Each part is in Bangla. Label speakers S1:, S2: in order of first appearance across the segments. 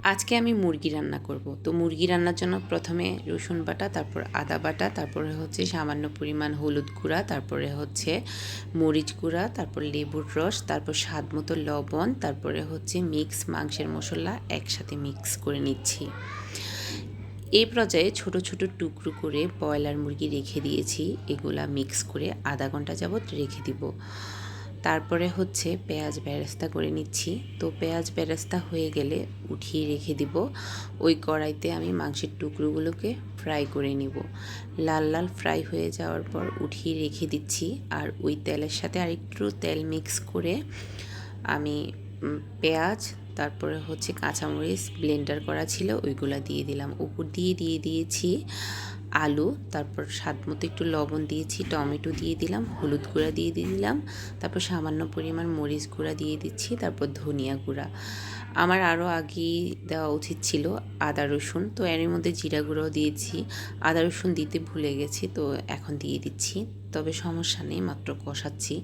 S1: আজকে আমি মুরগি রান্না করব। তো মুরগি রান্নার জন্য প্রথমে রসুন বাটা, তারপর আদা বাটা, তারপরে হচ্ছে সামান্য পরিমাণ হলুদ গুঁড়া, তারপরে হচ্ছে মরিচ গুঁড়া, তারপর লেবুর রস, তারপর স্বাদ মতো লবণ, তারপরে হচ্ছে মিক্স মাংসের মশলা একসাথে মিক্স করে নিচ্ছি। এই পর্যায়ে ছোট ছোট টুকরো করে ব্রয়লার মুরগি রেখে দিয়েছি। এগুলা মিক্স করে আধা ঘণ্টা যাবত রেখে দিব। তারপরে হচ্ছে পেঁয়াজ বেরেস্তা করে নিচ্ছি। তো পেঁয়াজ বেরেস্তা হয়ে গেলে উঠিয়ে রেখে দিব। ওই কড়াইতে আমি মাংসের টুকরোগুলোকে ফ্রাই করে নিব। লাল লাল ফ্রাই হয়ে যাওয়ার পর উঠিয়ে রেখে দিচ্ছি। আর ওই তেলের সাথে আরেকটু তেল মিক্স করে আমি পেঁয়াজ, তারপরে হচ্ছে কাঁচামরিচ, ব্লেন্ডার করা ছিল, ওইগুলো দিয়ে দিলাম। উপর দিয়ে দিয়ে দিয়েছি। আলু, তারপর স্বাদ মতো একটু লবণ দিয়েছি, টমেটো দিয়ে দিলাম, হলুদ গুঁড়া দিয়ে দিলাম, তারপর সামান্য পরিমাণ মরিচ গুঁড়া দিয়ে দিচ্ছি, তারপর ধনিয়া গুঁড়া। আমার আরও আগে দেওয়া উচিত ছিল আদা, রসুন, তো এর মধ্যে জিরা গুঁড়াও দিয়েছি। আদা, রসুন দিতে ভুলে গেছি, তো এখন দিয়ে দিচ্ছি, তবে সমস্যা নেই, মাত্র কষাচ্ছি।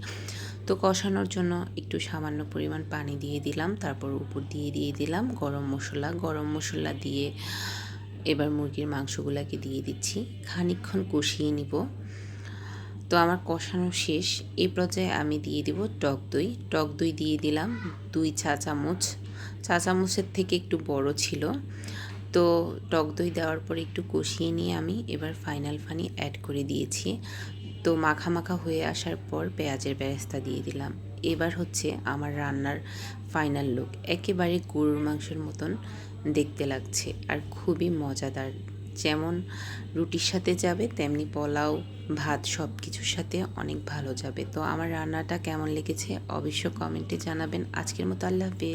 S1: তো কষানোর জন্য একটু সামান্য পরিমাণ পানি দিয়ে দিলাম, তারপর উপর দিয়ে দিয়ে দিলাম গরম মশলা। গরম মশলা দিয়ে এবার মুরগির মাংসগুলোকে দিয়ে দিচ্ছি। খানিকক্ষণ কষিয়ে নিব। তো আমার কষানো শেষ। এই পর্যায়ে আমি দিয়ে দিব টক দই। টক দই দিয়ে দিলাম দুই চা চামচ। চা চামচের থেকে একটু বড় ছিল। তো টক দই দেওয়ার পর একটু কষিয়ে নিয়ে আমি এবার ফাইনাল ফানি অ্যাড করে দিয়েছি। তো মাখা মাখা হয়ে আসার পর পেঁয়াজের বেরেস্তা দিয়ে দিলাম। এবার হচ্ছে আমার রান্নার ফাইনাল লুক একেবারে গরুর মাংসের মতন দেখতে লাগছে আর খুবই মজাদার। যেমন রুটির সাথে যাবে, তেমনি পোলাও, ভাত সব কিছুর সাথে অনেক ভালো যাবে। তো আমার রান্নাটা কেমন লেগেছে অবশ্য কমেন্টে জানাবেন। আজকের মতো আল্লাহ হাফেজ।